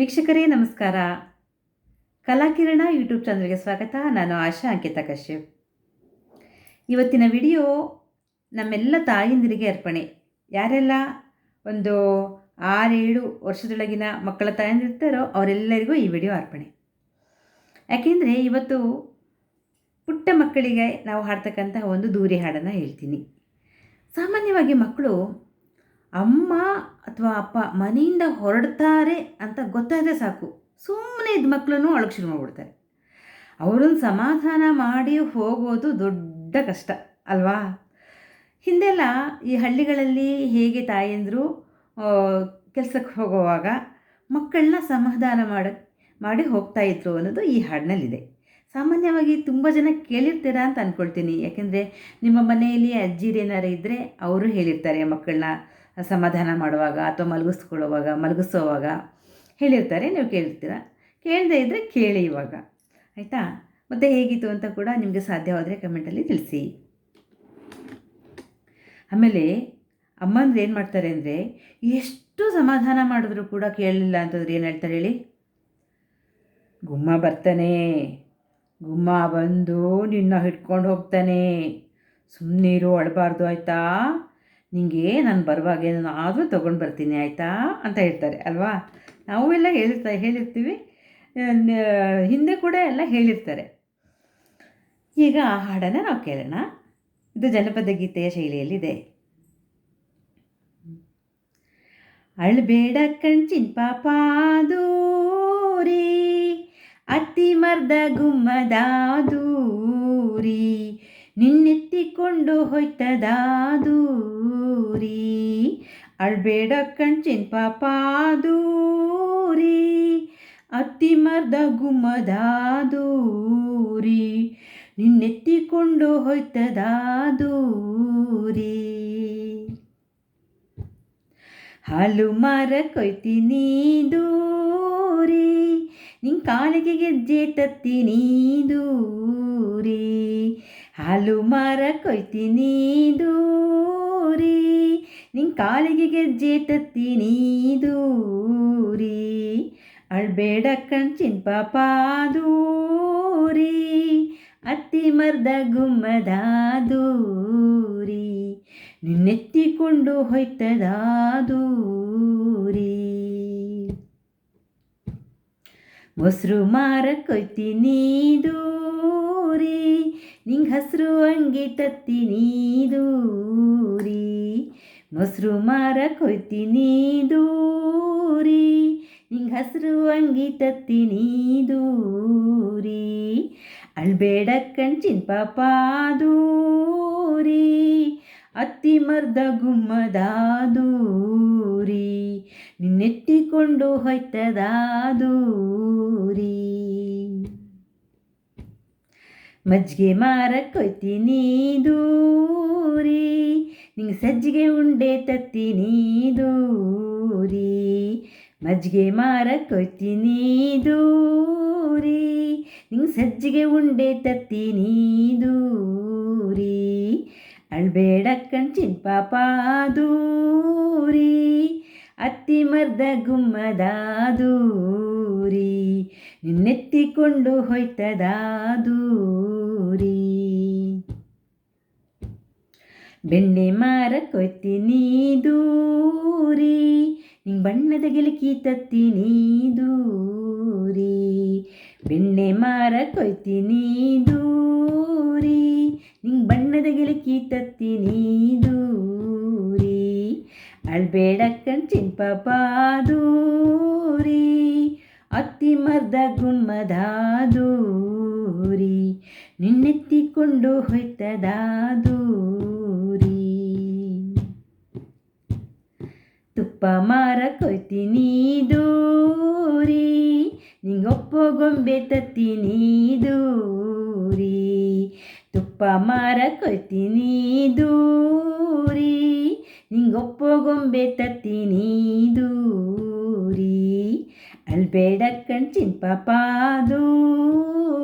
ವೀಕ್ಷಕರೇ, ನಮಸ್ಕಾರ. ಕಲಾಕಿರಣ ಯೂಟ್ಯೂಬ್ ಚಾನಲ್ಗೆ ಸ್ವಾಗತ. ನಾನು ಆಶಾ ಅಂಕಿತಾ ಕಶ್ಯಪ್. ಇವತ್ತಿನ ವಿಡಿಯೋ ನಮ್ಮೆಲ್ಲ ತಾಯಂದಿರಿಗೆ ಅರ್ಪಣೆ. ಯಾರೆಲ್ಲ ಒಂದು ಆರೇಳು ವರ್ಷದೊಳಗಿನ ಮಕ್ಕಳ ತಾಯಂದಿರ್ತಾರೋ ಅವರೆಲ್ಲರಿಗೂ ಈ ವಿಡಿಯೋ ಅರ್ಪಣೆ. ಯಾಕೆಂದರೆ ಇವತ್ತು ಪುಟ್ಟ ಮಕ್ಕಳಿಗೆ ನಾವು ಹಾಡ್ತಕ್ಕಂತಹ ಒಂದು ದೂರಿ ಹಾಡನ್ನು ಹೇಳ್ತೀನಿ. ಸಾಮಾನ್ಯವಾಗಿ ಮಕ್ಕಳು ಅಮ್ಮ ಅಥವಾ ಅಪ್ಪ ಮನೆಯಿಂದ ಹೊರಡ್ತಾರೆ ಅಂತ ಗೊತ್ತಾದರೆ ಸಾಕು. ಸುಮ್ಮನೆ ಇದ್ದ ಮಕ್ಕಳನ್ನು ಅಳಕ್ಕೆ ಶುರು ಮಾಡಿಬಿಡ್ತಾರೆ. ಅವರನ್ನು ಸಮಾಧಾನ ಮಾಡಿ ಹೋಗೋದು ದೊಡ್ಡ ಕಷ್ಟ, ಅಲ್ವಾ? ಹಿಂದೆಲ್ಲ ಈ ಹಳ್ಳಿಗಳಲ್ಲಿ ಹೇಗೆ ತಾಯಂದರು ಕೆಲಸಕ್ಕೆ ಹೋಗುವಾಗ ಮಕ್ಕಳನ್ನ ಸಮಾಧಾನ ಮಾಡಿ ಮಾಡಿ ಹೋಗ್ತಾ ಇದ್ರು ಅನ್ನೋದು ಈ ಹಾಡಿನಲ್ಲಿದೆ. ಸಾಮಾನ್ಯವಾಗಿ ತುಂಬ ಜನ ಕೇಳಿರ್ತೀರಾ ಅಂತ ಅಂದ್ಕೊಳ್ತೀನಿ ಯಾಕೆಂದರೆ ನಿಮ್ಮ ಮನೆಯಲ್ಲಿ ಅಜ್ಜಿರೇನಾರು ಇದ್ದರೆ ಅವರು ಹೇಳಿರ್ತಾರೆ ಮಕ್ಕಳನ್ನ. ಸಮಾಧಾನ ಮಾಡುವಾಗ ಅಥವಾ ಮಲಗಿಸ್ಕೊಳ್ಳುವಾಗ, ಮಲಗಿಸೋವಾಗ ಹೇಳಿರ್ತಾರೆ. ನೀವು ಕೇಳಿರ್ತೀರ ಕೇಳದೇ ಇದ್ದರೆ ಕೇಳಿ ಇವಾಗ. ಆಯಿತಾ? ಮತ್ತು ಹೇಗಿತ್ತು ಅಂತ ಕೂಡ ನಿಮಗೆ ಸಾಧ್ಯವಾದರೆ ಕಮೆಂಟಲ್ಲಿ ತಿಳಿಸಿ. ಆಮೇಲೆ ಅಮ್ಮಂದ್ರೆ ಏನು ಮಾಡ್ತಾರೆ ಅಂದರೆ ಎಷ್ಟು ಸಮಾಧಾನ ಮಾಡಿದ್ರು ಕೂಡ ಕೇಳಲಿಲ್ಲ ಅಂತಂದ್ರೆ ಏನು ಹೇಳ್ತಾರೆ ಹೇಳಿ? ಗುಮ್ಮ ಬರ್ತಾನೆ. ಗುಮ್ಮ ಬಂದು ನಿನ್ನ ಹಿಡ್ಕೊಂಡು ಹೋಗ್ತಾನೆ. ಸುಮ್ಮನೀರು ಅಳಬಾರ್ದು, ಆಯಿತಾ? ನಿಂಗೆ ನಾನು ಬರುವಾಗ ಆದರೂ ತೊಗೊಂಡು ಬರ್ತೀನಿ, ಆಯಿತಾ? ಅಂತ ಹೇಳ್ತಾರೆ, ಅಲ್ವಾ? ನಾವು ಎಲ್ಲ ಹೇಳಿರ್ತಾ ಹೇಳಿರ್ತೀವಿ ಹಿಂದೆ ಕೂಡ ಎಲ್ಲ ಹೇಳಿರ್ತಾರೆ. ಈಗ ಆ ಹಾಡನ್ನು ನಾವು ಕೇಳೋಣ. ಇದು ಜನಪದ ಗೀತೆಯ ಶೈಲಿಯಲ್ಲಿದೆ. ಅಳ್ಬೇಡ ಕಣ್ಚಿನ್ ಪಾಪಾದೂರಿ ಅತ್ತಿ ಮರ್ದ ಗುಮ್ಮದಾದೂರಿ ನಿನ್ನೆತ್ತಿಕೊಂಡು ಹೊಯ್ತದಾದೂರಿ ಅಳ್ಬೇಡ ಕಣ್ಚಿನ್ ಪಾಪಾದೂರಿ ಅತ್ತಿ ಮರ್ದ ಗುಮ್ಮದಾದೂರಿ ನಿನ್ನೆತ್ತಿಕೊಂಡು ಹೊಯ್ತದಾದೂರಿ ಹಾಲು ಮಾರ ಕೊಯ್ತೀನಿ ದೂರಿ ನಿನ್ ಕಾಲಿಗೆ ಗೆಜ್ಜೆ ತತ್ತೀನಿ ದೂರಿ ಹಾಲು ಮಾರ ಕೊಯ್ತೀನಿ ದೂರಿ ನಿನ್ ಕಾಲಿಗೆ ಗೆಜ್ಜೆ ತತ್ತೀನಿ ದೂರಿ ಅಳ್ಬೇಡ ಕಣ್ಚಿನ್ ಪಾಪ ದೂರಿ ಅತ್ತಿ ಮರ್ದ ಗುಮ್ಮದ ದೂರಿ ನಿನ್ನೆತ್ತಿಕೊಂಡು ಹೋಯ್ತದ ದೂರಿ ಮೊಸರು ಮಾರ ಕೊಯ್ತೀನಿ ದೂರಿ ನಿಂಗೆ ಹಸಿರು ಅಂಗಿ ತತ್ತಿ ನೀದೂರಿ, ಮೊಸರು ಮಾರ ಕೊಯ್ತಿ ನೀದೂರಿ ನಿಂಗೆ ಹಸಿರು ಅಂಗಿ ತತ್ತಿ ನೀದೂರಿ, ಅಳ್ಬೇಡ ಕಣ್ಚಿನ್ ಪಾಪ ದೂರಿ ಅತ್ತಿ ಮರ್ದ ಗುಮ್ಮದಾದೂರಿ, ನಿನ್ನೆತ್ತಿಕೊಂಡು ಹೋಯ್ತದ ದೂರಿ ಮಜ್ಜಿಗೆ ಮಾರಕ್ಕೊಯ್ತೀನಿ ದೂರಿ, ನಿಂಗೆ ಸಜ್ಜಿಗೆ ಉಂಡೆ ತತ್ತೀನಿ ದೂರಿ. ಮಜ್ಜಿಗೆ ಮಾರಕ್ಕೊಯ್ತೀನಿ ದೂರಿ, ನಿಂಗೆ ಸಜ್ಜಿಗೆ ಉಂಡೆ ತತ್ತೀನಿ ದೂರಿ. ಅಳ್ಬೇಡ ಕಣ್ಚಿನ ಪಾಪ ದೂರಿ, ಅತ್ತಿ ಮರ್ದ ಗುಮ್ಮದಾದೂ ನಿನ್ನೆತ್ತಿಕೊಂಡು ಹೋಯ್ತದ ದೂರಿ. ಬೆಣ್ಣೆ ಮಾರ ಕೊಯ್ತೀನಿ ದೂರಿ, ನಿಂಗೆ ಬಣ್ಣದ ಗಿಲಕಿ ತತ್ತೀನಿ ದೂರಿ. ಬೆಣ್ಣೆ ಮಾರ ಕೊಯ್ತೀನಿ ದೂರಿ, ನಿಂಗೆ ಬಣ್ಣದ ಗಿಲಕಿ ತತ್ತೀನಿ ದೂರಿ. ಅಳ್ಬೇಡ ಚಿಂಪಾದೂ ಗುಮ್ಮದಾದೂರಿ ಗುಮ್ಮದ ದೂರಿ ನಿನ್ನೆತ್ತಿಕೊಂಡು ಹೊಯ್ತದಾದೂರಿ. ತುಪ್ಪ ಮಾರ ಕೊಯ್ತೀನಿ ದೂರಿ ನಿಂಗೊಪ್ಪೋ ಗೊಂಬೆ ತತ್ತೀನಿ ದೂರಿ. ತುಪ್ಪ ಮಾರ ಕೊಯ್ತೀನಿ ದೂರಿ ನಿಂಗೊಪ್ಪೋ ಗೊಂಬೆ ತತ್ತೀನಿ ದೂರಿ. ಅಳ್ಬೇಡ ಕಣ್ಚಿನ್ ಪಪಾದೂರಿ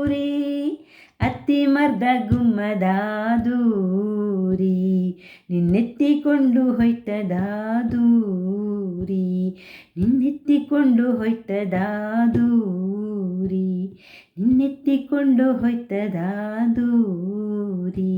ದೂರಿ ಅತ್ತಿ ಮರ್ದ ಗುಮ್ಮದಾದೂರಿ ನಿನ್ನೆತ್ತಿಕೊಂಡು ಹೊಯ್ತದಾದೂರಿ ನಿನ್ನೆತ್ತಿಕೊಂಡು ಹೊಯ್ತದಾದೂರಿ ನಿನ್ನೆತ್ತಿಕೊಂಡು ಹೊಯ್ತದ ದೂರಿ